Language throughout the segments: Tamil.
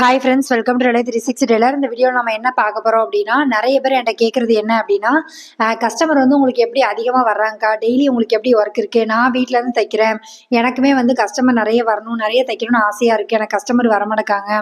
Hi friends welcome to relay three six tailor இந்த வீடியோ நம்ம என்ன பார்க்க போகிறோம் அப்படின்னா நிறைய பேர் என்கிட்ட கேட்குறது என்ன அப்படின்னா கஸ்டமர் வந்து உங்களுக்கு எப்படி அதிகமாக வர்றாங்கக்கா? டெய்லி உங்களுக்கு எப்படி ஒர்க் இருக்குது நான் வீட்டிலேருந்து தைக்கிறேன். எனக்குமே வந்து கஸ்டமர் நிறைய வரணும் நிறைய தைக்கணும்னு ஆசையாக இருக்குது எனக்கு கஸ்டமர் வரமாட்டாங்க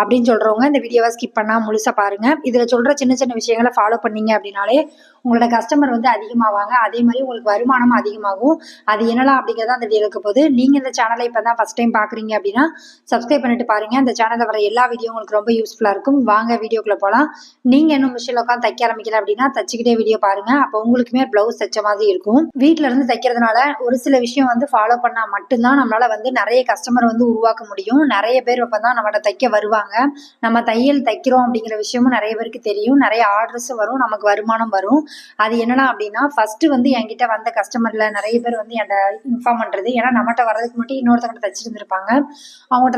அப்படின்னு சொல்கிறவங்க இந்த வீடியோவை ஸ்கிப் பண்ணால் முழுசாக பாருங்கள் இதில் சொல்கிற சின்ன சின்ன விஷயங்களை ஃபாலோ பண்ணீங்க அப்படின்னாலே உங்களோட கஸ்டமர் வந்து அதிகமாவாங்க. அதே மாதிரி உங்களுக்கு வருமானமும் அதிகமாகும். அது என்னலாம் அப்படிங்கிறத அந்த வீடியோ இருக்க போது நீங்கள் இந்த சேனலை இப்போ தான் ஃபஸ்ட் டைம் பார்க்குறீங்க அப்படின்னா சப்ஸ்கிரைப் பண்ணிட்டு பாருங்கள் அந்த சேனலில் வர எல்லா வீடியோ உங்களுக்கு ரொம்ப யூஸ்ஃபுல்லாக இருக்கும். வாங்க வீடியோக்குள்ளே போகலாம் நீங்கள் இன்னும் மிஷினில் உட்காந்து தைக்க ஆரம்பிக்கல அப்படின்னா தச்சுக்கிட்டே வீடியோ பாருங்கள் அப்போ உங்களுக்குமே ப்ளவுஸ் தைச்ச மாதிரி இருக்கும். வீட்டில் இருந்து தைக்கிறதுனால ஒரு சில விஷயம் வந்து ஃபாலோ பண்ணால் மட்டும்தான் நம்மளால் வந்து நிறைய கஸ்டமர் வந்து உருவாக்க முடியும். நிறைய பேர் அப்போ தான் நம்மகிட்ட தைக்க வருவாங்க. நம்ம தையல் தைக்கிறோம் அப்படிங்கிற விஷயமும் நிறைய பேருக்கு தெரியும். நிறைய ஆர்டர்ஸும் வரும். நமக்கு வருமானம் வரும். அது என்னன்னா அப்படின்னா ஃபஸ்ட்டு வந்து என்கிட்ட வந்த கஸ்டமரில் நிறைய பேர் வந்து என்கிட்ட இன்ஃபார்ம் பண்ணுறது ஏன்னா நம்மகிட்ட வர்றதுக்கு முன்னாடி இன்னொருத்தவங்க தைச்சிட்டு இருந்திருப்பாங்க.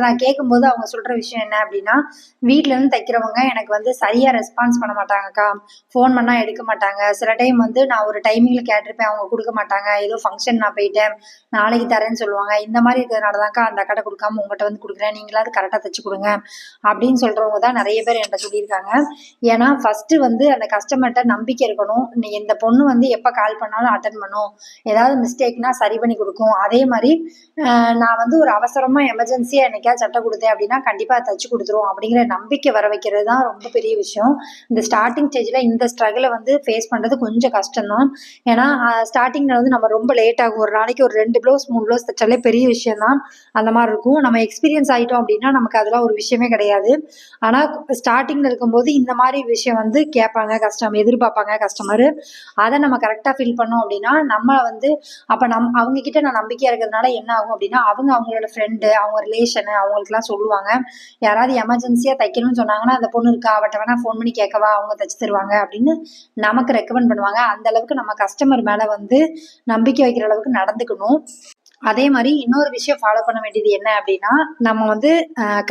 நான் கேட்கும்போது அவங்க சொல்கிற விஷயம் என்ன அப்படின்னா வீட்ல இருந்து தைக்கிறவங்க எனக்கு வந்து சரியா ரெஸ்பான்ஸ் பண்ண மாட்டாங்கக்கா. ஃபோன் பண்ணா எடுக்க மாட்டாங்க. சில டைம் வந்து நான் ஒரு டைமிங்ல கேட்டிருப்பேன் அவங்க கொடுக்க மாட்டாங்க. ஏதோ ஃபங்க்ஷன் நான் போயிட்டேன் நாளைக்கு தரேன்னு சொல்லுவாங்க. இந்த மாதிரி இருக்கிறதுனால தான்க்கா அந்த கடை கொடுக்காம உங்ககிட்ட வந்து கொடுக்குறேன். நீங்களாவது கரெக்டாக தைச்சு கொடுங்க அப்படின்னு சொல்றவங்க தான் நிறைய பேர் என்கிட்ட சொல்லியிருக்காங்க. ஏன்னா ஃபர்ஸ்ட் வந்து அந்த கஸ்டமர்கிட்ட நம்பிக்கை இருக்கணும். நீ இந்த பொண்ணு வந்து எப்போ கால் பண்ணாலும் அட்டன் பண்ணும். ஏதாவது மிஸ்டேக்னா சரி பண்ணி கொடுக்கும். அதே மாதிரி நான் வந்து ஒரு அவசரமா எமர்ஜென்சியா என்னைக்கா சட்டை கொடுத்தேன் அப்படின்னா கண்டிப்பா தச்சு கொடுத்துரும் அப்படிங்கிற நம்பிக்கை வர வைக்கிறது தான் ரொம்ப பெரிய விஷயம். இந்த ஸ்டார்டிங் ஸ்டேஜில் இந்த ஸ்ட்ரகிளை வந்து ஃபேஸ் பண்ணுறது கொஞ்சம் கஷ்டம்தான். ஏன்னா ஸ்டார்டிங்கில் வந்து நம்ம ரொம்ப லேட் ஆகும். ஒரு நாளைக்கு ஒரு ரெண்டு ப்ளவுஸ் மூணு ப்ளவுஸ் தைச்சாலே பெரிய விஷயம் தான் அந்த மாதிரி இருக்கும். நம்ம எக்ஸ்பீரியன்ஸ் ஆகிட்டோம் அப்படின்னா நமக்கு அதெல்லாம் ஒரு விஷயமே கிடையாது. ஆனால் ஸ்டார்டிங்கில் இருக்கும்போது இந்த மாதிரி விஷயம் வந்து கேட்பாங்க கஸ்டமர் எதிர்பார்ப்பாங்க கஸ்டமர் அதை நம்ம கரெக்டாக ஃபில் பண்ணோம் அப்படின்னா நம்ம வந்து அப்போ நம் அவங்க கிட்ட நான் நம்பிக்கையாக இருக்கிறதுனால என்ன ஆகும் அப்படின்னா அவங்க அவங்களோட ஃப்ரெண்டு அவங்க ரிலேஷனு அவங்களுக்குலாம் சொல்லுவாங்க. யாராவது எமர்ஜென்சியாக தைக்கணும்னு சொன்னாங்கன்னா அந்த பொண்ணு இருக்கா? அவட்ட வேணால் ஃபோன் பண்ணி கேட்கவா? அவங்க தைச்சு தருவாங்க அப்படின்னு நமக்கு ரெக்கமெண்ட் பண்ணுவாங்க. அந்த அளவுக்கு நம்ம கஸ்டமர் மேலே வந்து நம்பிக்கை வைக்கிற அளவுக்கு நடந்துக்கணும். அதே மாதிரி இன்னொரு விஷயம் ஃபாலோ பண்ண வேண்டியது என்ன அப்படின்னா நம்ம வந்து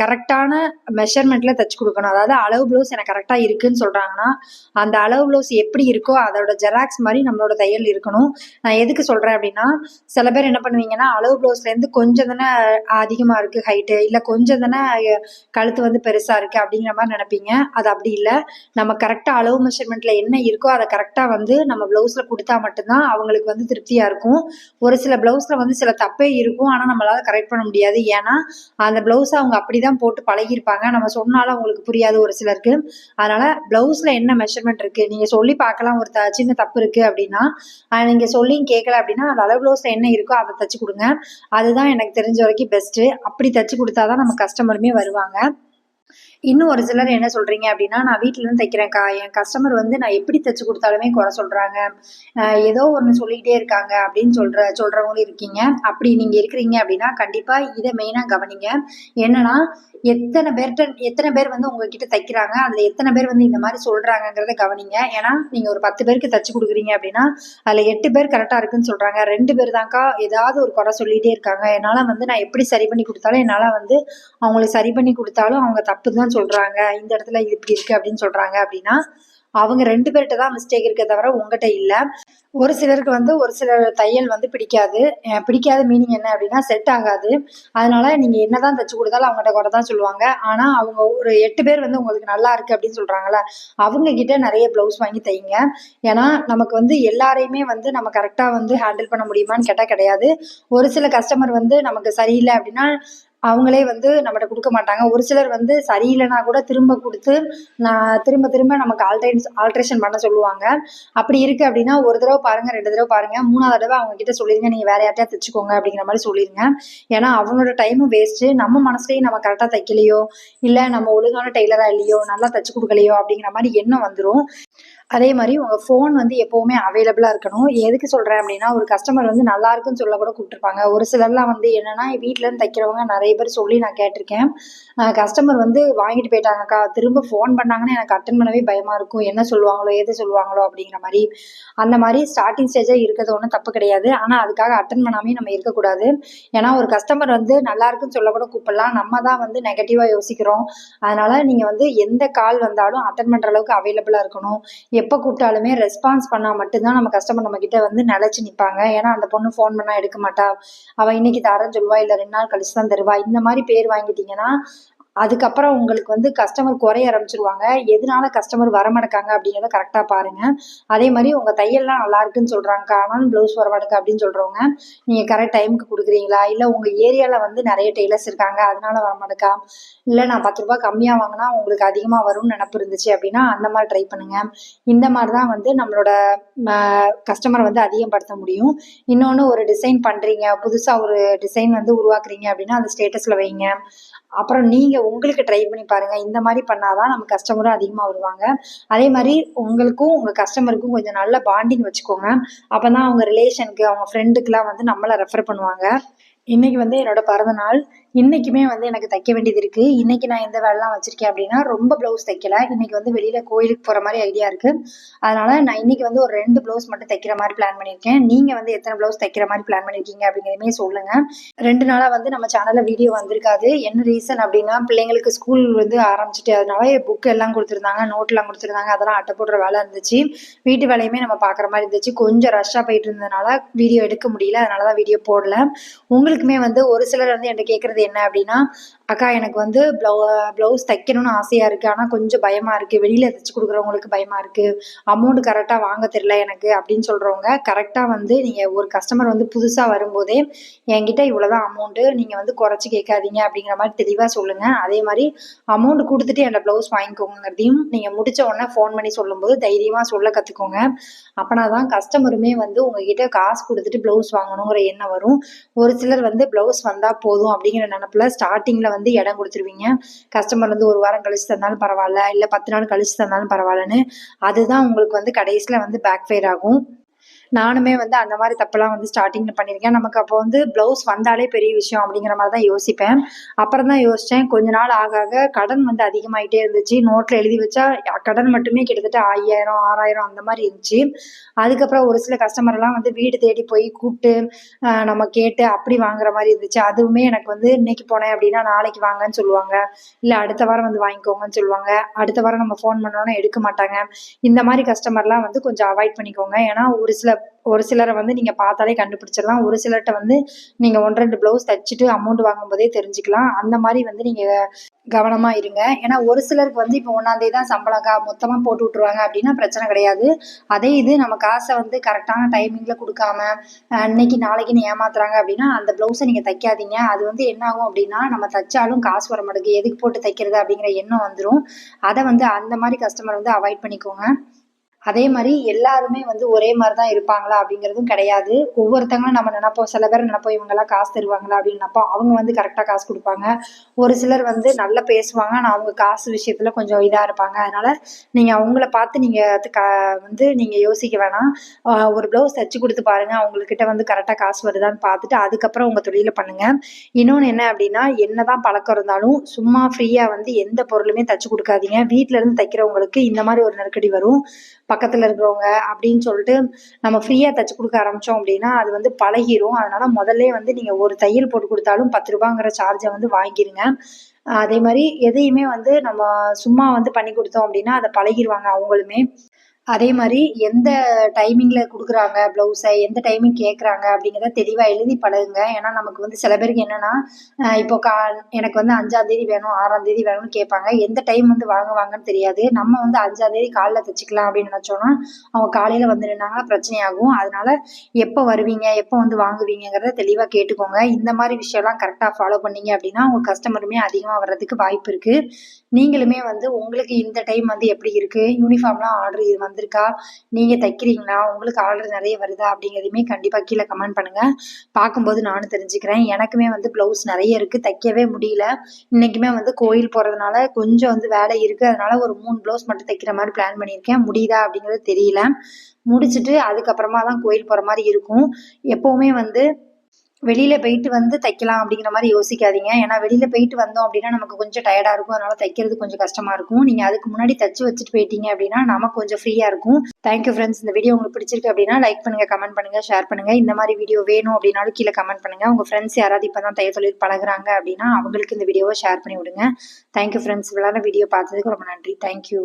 கரெக்டான மெஷர்மெண்ட்ல தச்சு கொடுக்கணும். அதாவது அளவு ப்ளவுஸ் எனக்கு கரெக்டாக இருக்குன்னு சொல்றாங்கன்னா அந்த அளவு ப்ளவுஸ் எப்படி இருக்கோ அதோட ஜெராக்ஸ் மாதிரி நம்மளோட தையல் இருக்கணும். நான் எதுக்கு சொல்றேன் அப்படின்னா சில பேர் என்ன பண்ணுவீங்கன்னா அளவு ப்ளவுஸ்லேருந்து கொஞ்சம் தானே அதிகமாக இருக்கு ஹைட்டு இல்லை கொஞ்சம் தானே கழுத்து வந்து பெருசாக இருக்கு அப்படிங்கிற மாதிரி நினைப்பீங்க. அது அப்படி இல்லை. நம்ம கரெக்டாக அளவு மெஷர்மெண்ட்ல என்ன இருக்கோ அதை கரெக்டாக வந்து நம்ம ப்ளவுஸில் கொடுத்தா மட்டும்தான் அவங்களுக்கு வந்து திருப்தியாக இருக்கும். ஒரு சில ப்ளவுஸில் வந்து சில தப்பே இருக்கும். ஆனால் நம்மளால கரெக்ட் பண்ண முடியாது. ஏன்னா அந்த ப்ளவுஸை அவங்க அப்படி தான் போட்டு பழகியிருப்பாங்க. நம்ம சொன்னாலும் அவங்களுக்கு புரியாது ஒரு சிலருக்கு. அதனால ப்ளவுஸில் என்ன மெஷர்மெண்ட் இருக்குது நீங்கள் சொல்லி பார்க்கலாம். ஒரு த சின்ன தப்பு இருக்குது அப்படின்னா நீங்கள் சொல்லியும் கேட்கல அப்படின்னா அந்த அளவு ப்ளவுஸில் என்ன இருக்கோ அதை தச்சு கொடுங்க. அதுதான் எனக்கு தெரிஞ்ச வரைக்கும் பெஸ்ட்டு அப்படி தச்சு கொடுத்தாதான் நம்ம கஸ்டமருமே வருவாங்க. இன்னும் ஒரு சிலர் என்ன சொல்றீங்க அப்படின்னா நான் வீட்டிலேருந்து தைக்கிறேன்க்கா. என் கஸ்டமர் வந்து நான் எப்படி தைச்சு கொடுத்தாலுமே குறை சொல்றாங்க. ஏதோ ஒன்று சொல்லிக்கிட்டே இருக்காங்க அப்படின்னு சொல்ற சொல்றவங்களும் இருக்கீங்க. அப்படி நீங்க இருக்கிறீங்க அப்படின்னா கண்டிப்பா இதை மெயினாக கவனிங்க. என்னன்னா எத்தனை பேர்கிட்ட எத்தனை பேர் வந்து உங்ககிட்ட தைக்கிறாங்க அதுல எத்தனை பேர் வந்து இந்த மாதிரி சொல்கிறாங்கங்கிறத கவனிங்க. ஏன்னா நீங்க ஒரு பத்து பேருக்கு தச்சு கொடுக்குறீங்க அப்படின்னா அதுல எட்டு பேர் கரெக்டா இருக்குன்னு சொல்றாங்க. ரெண்டு பேர் தான்க்கா ஏதாவது ஒரு குறை சொல்லிட்டே இருக்காங்க. என்னால வந்து நான் எப்படி சரி பண்ணி கொடுத்தாலும் என்னால வந்து அவங்களுக்கு சரி பண்ணி கொடுத்தாலும் அவங்க தப்பு தான் சொல்றாங்க இந்த இடத்துல இது இப்படி இருக்கு அப்படின்னு சொல்றாங்க அப்படின்னா அவங்க ரெண்டு பேர்கிட்ட தான் மிஸ்டேக் இருக்கே தவிர உங்ககிட்ட இல்லை. ஒரு சிலருக்கு வந்து ஒரு சில தையல் வந்து பிடிக்காது. பிடிக்காத மீனிங் என்ன அப்படின்னா செட் ஆகாது. அதனால நீங்க என்னதான் தச்சு கொடுத்தாலும் அவங்ககிட்ட குறை தான் சொல்லுவாங்க. ஆனா அவங்க ஒரு எட்டு பேர் வந்து உங்களுக்கு நல்லா இருக்கு அப்படின்னு சொல்றாங்கல்ல அவங்க கிட்ட நிறைய ப்ளவுஸ் வாங்கி தைங்க. ஏன்னா நமக்கு வந்து எல்லாரையுமே வந்து நம்ம கரெக்டா வந்து ஹேண்டில் பண்ண முடியுமான்னு கேட்டால் கிடையாது. ஒரு சில கஸ்டமர் வந்து நமக்கு சரியில்லை அப்படின்னா அவங்களே வந்து நம்மகிட்ட கொடுக்க மாட்டாங்க. ஒரு சிலர் வந்து சரியில்லைனா கூட திரும்ப கொடுத்து நான் திரும்ப திரும்ப நமக்கு ஆல்ட்ரேட் ஆல்ட்ரேஷன் பண்ண சொல்லுவாங்க. அப்படி இருக்குது அப்படின்னா ஒரு தடவை பாருங்க ரெண்டு தடவை பாருங்க மூணாவது தடவை அவங்க கிட்ட சொல்லிருங்க. நீங்கள் வேற யார்ட்டையா தைச்சிக்கோங்க அப்படிங்கிற மாதிரி சொல்லிடுங்க ஏன்னா அவங்களோட டைமும் வேஸ்ட்டு நம்ம மனசுலேயும் நம்ம கரெக்டாக தைக்கலையோ இல்லை நம்ம ஒழுங்கான டெய்லராக இல்லையோ நல்லா தைச்சி கொடுக்கலையோ அப்படிங்கிற மாதிரி எண்ணம் வந்துடும் அதே மாதிரி உங்கள் ஃபோன் வந்து எப்போவுமே அவைலபிளாக இருக்கணும். எதுக்கு சொல்கிறேன் அப்படின்னா ஒரு கஸ்டமர் வந்து நல்லா இருக்குன்னு சொல்ல கூட கூப்பிட்டுருப்பாங்க. ஒரு சிலர்லாம் வந்து என்னன்னா வீட்டிலேருந்து தைக்கிறவங்க நிறைய பேர் சொல்லி நான் கேட்டிருக்கேன். கஸ்டமர் வந்து வாங்கிட்டு போயிட்டாங்கக்கா. திரும்ப ஃபோன் பண்ணாங்கன்னா எனக்கு அட்டன் பண்ணவே பயமாக இருக்கும். என்ன சொல்லுவாங்களோ எது சொல்லுவாங்களோ அப்படிங்கிற மாதிரி. அந்த மாதிரி ஸ்டார்டிங் ஸ்டேஜாக இருக்கிறது ஒன்றும் தப்பு கிடையாது. ஆனால் அதுக்காக அட்டன் பண்ணாமே நம்ம இருக்கக்கூடாது. ஏன்னா ஒரு கஸ்டமர் வந்து நல்லா இருக்குன்னு சொல்ல கூட கூப்பிடலாம். நம்ம தான் வந்து நெகட்டிவாக யோசிக்கிறோம். அதனால நீங்கள் வந்து எந்த கால் வந்தாலும் அட்டன் பண்ணுற அளவுக்கு அவைலபிளாக இருக்கணும். எப்போ கூப்பிட்டாலுமே ரெஸ்பான்ஸ் பண்ணால் மட்டும்தான் நம்ம கஸ்டமர் நம்ம கிட்ட வந்து நிலச்சி நிற்பாங்க ஏன்னா அந்த பொண்ணு ஃபோன் பண்ணால் எடுக்க மாட்டா. அவள் இன்னைக்கு தரேன்னு சொல்லுவா. இல்லை ரெண்டு நாள் கழிச்சு தான் தருவா. இந்த மாதிரி பேர் வாங்கிட்டீங்கன்னா அதுக்கப்புறம் உங்களுக்கு வந்து கஸ்டமர் குறைய ஆரம்பிச்சிருவாங்க. எதனால கஸ்டமர் வரமாட்டாங்க அப்படிங்கிறத கரெக்டாக பாருங்கள் அதே மாதிரி உங்கள் தையல்லாம் நல்லா இருக்குன்னு சொல்கிறாங்க ஆனால் ப்ளவுஸ் வரமாட்டேங்க அப்படின்னு சொல்கிறவங்க நீங்கள் கரெக்ட் டைமுக்கு கொடுக்குறீங்களா? இல்லை உங்கள் ஏரியாவில் வந்து நிறைய டெய்லர்ஸ் இருக்காங்க. அதனால வரமாட்டேக்கா? இல்லை நான் பத்து ரூபாய் கம்மியாக வாங்கினா உங்களுக்கு அதிகமாக வரும்னு நினப்பு இருந்துச்சு அப்படின்னா அந்த மாதிரி ட்ரை பண்ணுங்கள் இந்த மாதிரி தான் வந்து நம்மளோட கஸ்டமரை வந்து அதிகப்படுத்த முடியும். இன்னொன்று ஒரு டிசைன் பண்ணுறீங்க புதுசாக ஒரு டிசைன் வந்து உருவாக்குறீங்க அப்படின்னா அந்த ஸ்டேட்டஸில் வைங்க. அப்புறம் நீங்கள் உங்களுக்கு ட்ரை பண்ணி பாருங்கள் இந்த மாதிரி பண்ணாதான் நம்ம கஸ்டமரும் அதிகமாக வருவாங்க. அதே மாதிரி உங்களுக்கும் உங்கள் கஸ்டமருக்கும் கொஞ்சம் நல்ல பாண்டிங் வச்சுக்கோங்க. அப்போ தான் அவங்க ரிலேஷனுக்கு அவங்க ஃப்ரெண்டுக்கெலாம் வந்து நம்மளை ரெஃபர் பண்ணுவாங்க. இன்னைக்கு வந்து என்னோட பிறந்த நாள். இன்னைக்குமே வந்து எனக்கு தைக்க வேண்டியது இருக்கு. இன்னைக்கு நான் எந்த வேலைலாம் வச்சிருக்கேன் அப்படின்னா ரொம்ப ப்ளவுஸ் தைக்கல. இன்னைக்கு வந்து வெளியில கோயிலுக்கு போற மாதிரி ஐடியா இருக்கு. அதனால நான் இன்னைக்கு வந்து ஒரு ரெண்டு ப்ளவுஸ் மட்டும் தைக்கிற மாதிரி பிளான் பண்ணியிருக்கேன். நீங்க வந்து எத்தனை ப்ளவுஸ் தைக்கிற மாதிரி பிளான் பண்ணியிருக்கீங்க அப்படிங்கிறதுமே சொல்லுங்க. ரெண்டு நாளா வந்து நம்ம சேனல்ல வீடியோ வந்திருக்காது. என்ன ரீசன் அப்படின்னா பிள்ளைங்களுக்கு ஸ்கூல் வந்து ஆரம்பிச்சுட்டு அதனால புக் எல்லாம் கொடுத்துருந்தாங்க நோட் எல்லாம் கொடுத்துருந்தாங்க. அதெல்லாம் அட்டை போடுற வேலை இருந்துச்சு. வீட்டு வேலையுமே நம்ம பாக்குற மாதிரி இருந்துச்சு. கொஞ்சம் ரஷ்ஷா போயிட்டு இருந்ததுனால வீடியோ எடுக்க முடியல. அதனாலதான் வீடியோ போடல. உங்களுக்குமே வந்து ஒரு சிலர் வந்து என்கிட்ட கேட்குறது என்ன அப்படின்னா அக்கா எனக்கு வந்து ப்ளவு ப்ளவுஸ் தைக்கணும்னு ஆசையாக இருக்குது ஆனால் கொஞ்சம் பயமாக இருக்குது வெளியில் தைச்சி கொடுக்குறவங்களுக்கு பயமாக இருக்குது அமௌண்ட் கரெக்டாக வாங்க தெரில எனக்கு அப்படின்னு சொல்கிறவங்க கரெக்டாக வந்து நீங்கள் ஒரு கஸ்டமர் வந்து புதுசாக வரும்போதே என்கிட்ட இவ்வளோ தான் அமௌண்ட்டு நீங்கள் வந்து குறைச்சி கேட்காதீங்க அப்படிங்கிற மாதிரி தெளிவாக சொல்லுங்கள் அதே மாதிரி அமௌண்ட் கொடுத்துட்டு என்னோட ப்ளவுஸ் வாங்கிக்கோங்கிறதையும் நீங்கள் முடிச்ச உடனே ஃபோன் பண்ணி சொல்லும்போது தைரியமாக சொல்ல கற்றுக்கோங்க அப்போனா தான் கஸ்டமருமே வந்து உங்ககிட்ட காசு கொடுத்துட்டு ப்ளவுஸ் வாங்கணுங்கிற எண்ணம் வரும். ஒரு சிலர் வந்து ப்ளவுஸ் வந்தால் போதும் அப்படிங்கிற நினப்பில் ஸ்டார்டிங்கில் வந்து இடம் கொடுத்துருவீங்க. கஸ்டமர் வந்து ஒரு வாரம் கழிச்சு தந்தாலும் பரவாயில்ல இல்லை பத்து நாள் கழிச்சு தந்தாலும் பரவாயில்லன்னு அதுதான் உங்களுக்கு வந்து கடைசியில் வந்து பேக் ஃபயர் ஆகும். நானுமே வந்து அந்த மாதிரி தப்பெல்லாம் வந்து ஸ்டார்டிங்கில் பண்ணியிருக்கேன். நமக்கு அப்போ வந்து ப்ளவுஸ் வந்தாலே பெரிய விஷயம் அப்படிங்கிற மாதிரி தான் யோசிப்பேன். அப்புறம் தான் யோசித்தேன் கொஞ்ச நாள் ஆக ஆக கடன் வந்து அதிகமாயிட்டே இருந்துச்சு. நோட்டில் எழுதி வச்சா கடன் மட்டுமே கிட்டத்தட்ட ஐயாயிரம் ஆறாயிரம் அந்த மாதிரி இருந்துச்சு. அதுக்கப்புறம் ஒரு சில கஸ்டமர்லாம் வந்து வீடு தேடி போய் கூப்பிட்டு நம்ம கேட்டு அப்படி வாங்குற மாதிரி இருந்துச்சு. அதுவுமே எனக்கு வந்து இன்னைக்கு போனேன் அப்படின்னா நாளைக்கு வாங்கன்னு சொல்லுவாங்க. இல்லை அடுத்த வாரம் வந்து வாங்கிக்கோங்கன்னு சொல்லுவாங்க. அடுத்த வாரம் நம்ம ஃபோன் பண்ணோன்னா எடுக்க மாட்டாங்க. இந்த மாதிரி கஸ்டமர்லாம் வந்து கொஞ்சம் அவாய்ட் பண்ணிக்கோங்க. ஏன்னா ஒரு சில ஒரு சிலரை வந்து நீங்கள் பார்த்தாலே கண்டுபிடிச்சிடலாம். ஒரு சிலர்கிட்ட வந்து நீங்கள் ஒன்று ரெண்டு ப்ளவுஸ் தைச்சிட்டு அமௌண்ட் வாங்கும்போதே தெரிஞ்சுக்கலாம். அந்த மாதிரி வந்து நீங்கள் கவனமாக இருங்க. ஏன்னா ஒரு சிலருக்கு வந்து இப்போ ஒன்றாந்தே தான் சம்பளம் கா மொத்தமாக போட்டு விட்ருவாங்க அப்படின்னா பிரச்சனை கிடையாது. அதே இது நம்ம காசை வந்து கரெக்டான டைமிங்கில் கொடுக்காம இன்னைக்கு நாளைக்குன்னு ஏமாத்துறாங்க அப்படின்னா அந்த ப்ளவுஸை நீங்கள் தைக்காதீங்க. அது வந்து என்ன ஆகும் அப்படின்னா நம்ம தைச்சாலும் காசு வர மாட்டேங்குது. எதுக்கு போட்டு தைக்கிறது அப்படிங்கிற எண்ணம் வந்துடும் அதை வந்து அந்த மாதிரி கஸ்டமர் வந்து அவாய்ட் பண்ணிக்கோங்க. அதே மாதிரி எல்லாருமே வந்து ஒரே மாதிரி தான் இருப்பாங்களா அப்படிங்கிறதும் கிடையாது. ஒவ்வொருத்தங்களும் நம்ம நினைப்போம் சில பேர் நினைப்போம் இவங்கெல்லாம் காசு தருவாங்களா அப்படின்னு நினைப்போம். அவங்க வந்து கரெக்டாக காசு கொடுப்பாங்க. ஒரு சிலர் வந்து நல்லா பேசுவாங்க ஆனால் அவங்க காசு விஷயத்தில் கொஞ்சம் இதாக இருப்பாங்க. அதனால் நீங்கள் அவங்கள பார்த்து நீங்கள் க வந்து நீங்கள் யோசிக்க வேணாம். ஒரு ப்ளவுஸ் தச்சு கொடுத்து பாருங்க. அவங்கக்கிட்ட வந்து கரெக்டாக காசு வருதான்னு பார்த்துட்டு அதுக்கப்புறம் உங்கள் தொழிலை பண்ணுங்கள் இன்னொன்று என்ன அப்படின்னா என்னதான் பழக்கம் இருந்தாலும் சும்மா ஃப்ரீயாக வந்து எந்த பொருளுமே தச்சு கொடுக்காதீங்க. வீட்டிலேருந்து தைக்கிறவங்களுக்கு இந்த மாதிரி ஒரு நெருக்கடி வரும். பக்கத்தில் இருக்கிறவங்க அப்படின்னு சொல்லிட்டு நம்ம ஃப்ரீயாக தச்சு கொடுக்க ஆரம்பித்தோம் அப்படின்னா அது வந்து பழகிரும். அதனால் முதல்ல வந்து நீங்கள் ஒரு தையல் போட்டு கொடுத்தாலும் பத்து ரூபாங்கிற சார்ஜை வந்து வாங்கிருங்க. அதே மாதிரி எதையுமே வந்து நம்ம சும்மா வந்து பண்ணி கொடுத்தோம் அப்படின்னா அதை பழகிடுவாங்க அவங்களுமே. அதே மாதிரி எந்த டைமிங்கில் கொடுக்குறாங்க ப்ளவுஸை எந்த டைமிங் கேட்குறாங்க அப்படிங்கிறத தெளிவாக எழுதி பழகுங்க. ஏன்னா நமக்கு வந்து சில பேருக்கு என்னென்னா இப்போ கா எனக்கு வந்து அஞ்சாந்தேதி வேணும் ஆறாந்தேதி வேணும்னு கேட்பாங்க. எந்த டைம் வந்து வாங்குவாங்கன்னு தெரியாது. நம்ம வந்து அஞ்சாந்தேதி காலைல தைச்சிக்கலாம் அப்படின்னு நினச்சோன்னா அவங்க காலையில் வந்து நின்னாங்கன்னா பிரச்சனையாகும். அதனால் எப்போ வருவீங்க எப்போ வந்து வாங்குவீங்கிறத தெளிவாக கேட்டுக்கோங்க. இந்த மாதிரி விஷயம்லாம் கரெக்டாக ஃபாலோ பண்ணீங்க அப்படின்னா உங்கள் கஸ்டமருமே அதிகமாக வர்றதுக்கு வாய்ப்பு இருக்குது நீங்களுமே வந்து உங்களுக்கு இந்த டைம் வந்து எப்படி இருக்குது யூனிஃபார்ம்லாம் ஆர்டர் இது வந்து வந்திருக்கா? நீங்கள் தைக்கிறீங்களா? உங்களுக்கு ஆர்டர் நிறைய வருதா? அப்படிங்கிறதையுமே கண்டிப்பாக கீழே கமெண்ட் பண்ணுங்கள் பார்க்கும்போது நானும் தெரிஞ்சுக்கிறேன். எனக்குமே வந்து ப்ளவுஸ் நிறைய இருக்குது தைக்கவே முடியல. இன்றைக்குமே வந்து கோயில் போகிறதுனால கொஞ்சம் வந்து வேலை இருக்குது அதனால் ஒரு மூணு ப்ளவுஸ் மட்டும் தைக்கிற மாதிரி பிளான் பண்ணியிருக்கேன். முடியுதா அப்படிங்கிறது தெரியல. முடிச்சுட்டு அதுக்கப்புறமா தான் கோயில் போகிற மாதிரி இருக்கும். எப்போவுமே வந்து வெளியில போயிட்டு வந்து தைக்கலாம் அப்படிங்கிற மாதிரி யோசிக்காதீங்க. ஏன்னா வெளியில போயிட்டு வந்தோம் அப்படின்னா நமக்கு கொஞ்சம் டயர்டா இருக்கும். அதனால தைக்கிறது கொஞ்சம் கஷ்டமா இருக்கும். நீங்க அதுக்கு முன்னாடி தச்சு வச்சுட்டு போயிட்டீங்க அப்படின்னா நமக்கு கொஞ்சம் ஃப்ரீயா இருக்கும். தேங்க்யூ ஃப்ரெண்ட்ஸ் இந்த வீடியோ உங்களுக்கு பிடிச்சிருக்கு அப்படின்னா லைக் பண்ணுங்க கமெண்ட் பண்ணுங்க ஷேர் பண்ணுங்க. இந்த மாதிரி வீடியோ வேணும் அப்படின்னாலும் கீழே கமெண்ட் பண்ணுங்க. உங்க ஃப்ரெண்ட்ஸ் யாராவது இப்பதான் தைய தொழில் பழகுறாங்க அப்படின்னா அவங்களுக்கு இந்த வீடியோவை ஷேர் பண்ணி விடுங்க. தேங்க்யூ ஃப்ரெண்ட்ஸ் விளையாட வீடியோ பார்த்ததுக்கு ரொம்ப நன்றி. தேங்க்யூ